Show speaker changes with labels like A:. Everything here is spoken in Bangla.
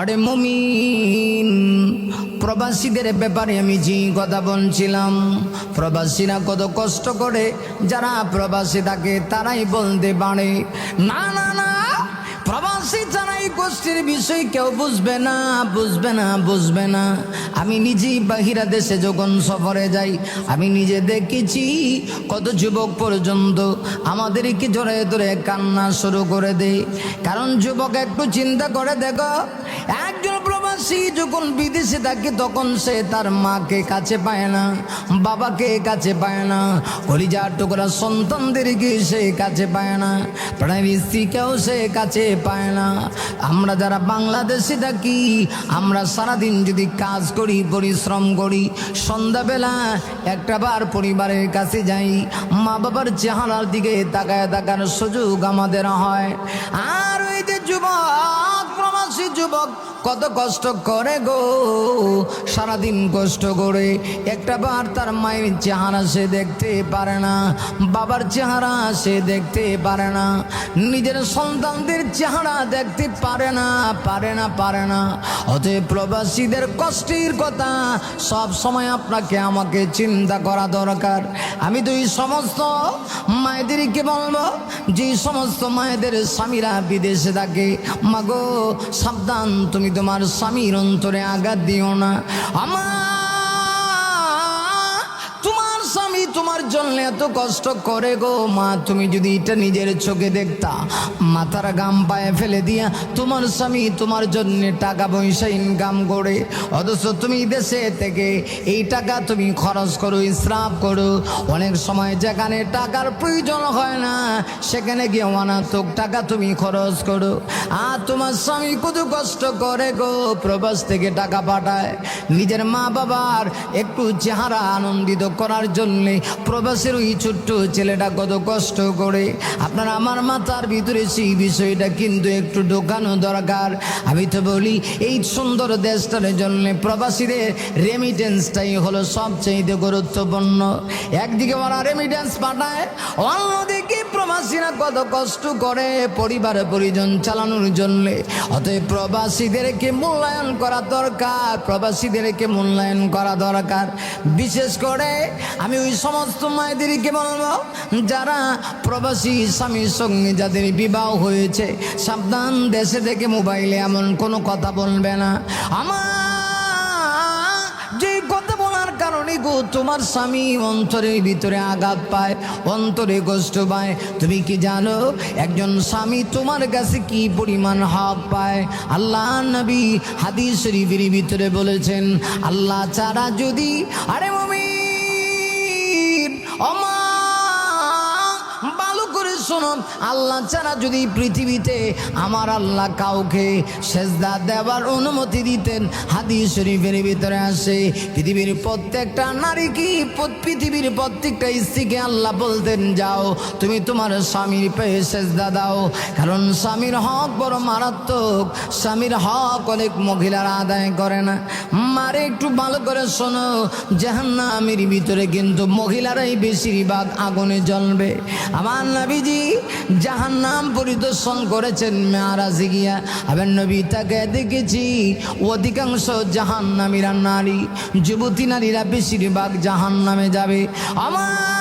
A: আরে মমিন, প্রবাসীদের ব্যাপারে আমি যে কথা বলছিলাম। প্রবাসীরা কত কষ্ট করে, যারা প্রবাসী থাকে তারাই বলতে পারে। না না না যারা গোষ্ঠীর বিষয় কেউ বুঝবে না বুঝবে না বুঝবে না। আমি নিজেই বাহিরা দেশে যখন সফরে যাই, আমি নিজে দেখেছি কত যুবক পর্যন্ত আমাদেরকে জোরে ধরে কান্না শুরু করে দেয়। কারণ যুবক একটু চিন্তা করে, দেখো, একজন প্রবাসী যখন বিদেশে থাকে, তখন সে তার মাকে কাছে পায় না, বাবাকে কাছে পায় না, কলিজার টুকরা সন্তানদেরকে সে কাছে পায় না, প্রাণের স্ত্রীকেও সে কাছে পায় না। আমরা যারা বাংলাদেশে থাকি, আমরা সারাদিন যদি কাজ করি, পরিশ্রম করি, সন্ধ্যাবেলা একটা বার পরিবারের কাছে যাই মা বাবার চেহারার দিকে তাকায় তাকার সুযোগ আমাদের হয়। আর ওই যে যুবক, প্রবাসী যুবক কত কষ্ট করে গো। সারাদিন কষ্ট করে একটা বার তার মায়ের চেহারা সে দেখতে পারে না, বাবার চেহারা সে দেখতে পারে না, নিজের সন্তানদের চেহারা দেখতে পারে না পারে না পারে না। অতএব প্রবাসীদের কষ্টের কথা সব সময় আপনাকে আমাকে চিন্তা করা দরকার। আমি তো এই সমস্ত মায়েদেরকে বলব, যে সমস্ত মায়েদের স্বামীরা বিদেশে থাকে মাগো সাবধান, তুমি তোমার স্বামীর অন্তরে আঘাত দিও না। আমার তোমার জন্য এত কষ্ট করে গো মা, তুমি যদি এটা নিজের চোখে দেখতা, মাথার গাম পায়ে ফেলে দিয়া তোমার স্বামী তোমার জন্য টাকা পয়সা ইনকাম করে। অথচ তুমি দেশে থেকে এই টাকা তুমি খরচ করো, ইসরাফ করো। অনেক সময় যেখানে টাকার প্রয়োজন হয় না, সেখানে গিয়ে অনাথক টাকা তুমি খরচ করো। আর তোমার স্বামী কত কষ্ট করে গো প্রবাস থেকে টাকা পাঠায়। নিজের মা বাবার একটু চেহারা আনন্দিত করার জন্যে প্রবাসের ওই ছোট্ট ছেলেটা কত কষ্ট করে। আপনার আমার মাথার ভিতরে সেই বিষয়টা কিন্তু একটু ঢোকানো দরকার। আমি তো বলি, এই সুন্দর দেশটার জন্য প্রবাসীদের রেমিটেন্সটাই হলো সবচেয়ে গুরুত্বপূর্ণ। একদিকে ওরা রেমিটেন্স পাঠায়, অন্যদিকে প্রবাসীরা কত কষ্ট করে পরিবার পরিজন চালানোর জন্য। অতএব প্রবাসীদেরকে মূল্যায়ন করা দরকার, প্রবাসীদেরকে মূল্যায়ন করা দরকার। বিশেষ করে, আমি ওই সমস্ত মায়েদেরকে বলব, যারা প্রবাসী স্বামীর সঙ্গে যাদের বিবাহ হয়েছে, সাবধান দেশে থেকে মোবাইলে এমন কোনো কথা বলবে না। আমার কারণে গো, তোমার স্বামী অন্তরের ভিতরে আঘাত পায়, অন্তরে কষ্ট পায়। তুমি কি জানো, একজন স্বামী তোমার কাছে কি পরিমাণ হক পায়? আল্লাহ নবী হাদিস শরীফের ভিতরে বলেছেন, আল্লাহ ছাড়া যদি আরে মমি Ama ভালো করে শোনো আল্লাহ ছাড়া যদি পৃথিবীতে আমার আল্লাহ কাউকে সেজদা দেওয়ার অনুমতি দিতেন, হাদিস শরীফের ভিতরে আসে, পৃথিবীর প্রত্যেকটা নারী কি পৃথিবীর প্রত্যেকটা স্ত্রীকে আল্লাহ বলতেন, যাও, তুমি তোমার স্বামীর পেয়ে সেজদা দাও। কারণ স্বামীর হক বড় মারাত্মক। স্বামীর হক অনেক মহিলারা আদায় করে না। মারে একটু ভালো করে শোনো, জাহান্নামের ভিতরে কিন্তু মহিলারাই বেশিরভাগ আগুনে জ্বলবে। আমার নবীজি জাহান্নাম পরিদর্শন করেছেন মেয়ারাজি গিয়া আবার নবী তাকে দেখেছি, অধিকাংশ জাহান নামীরা নারী, যুবতী নারীরা বেশিরভাগ জাহান নামে যাবে। আমার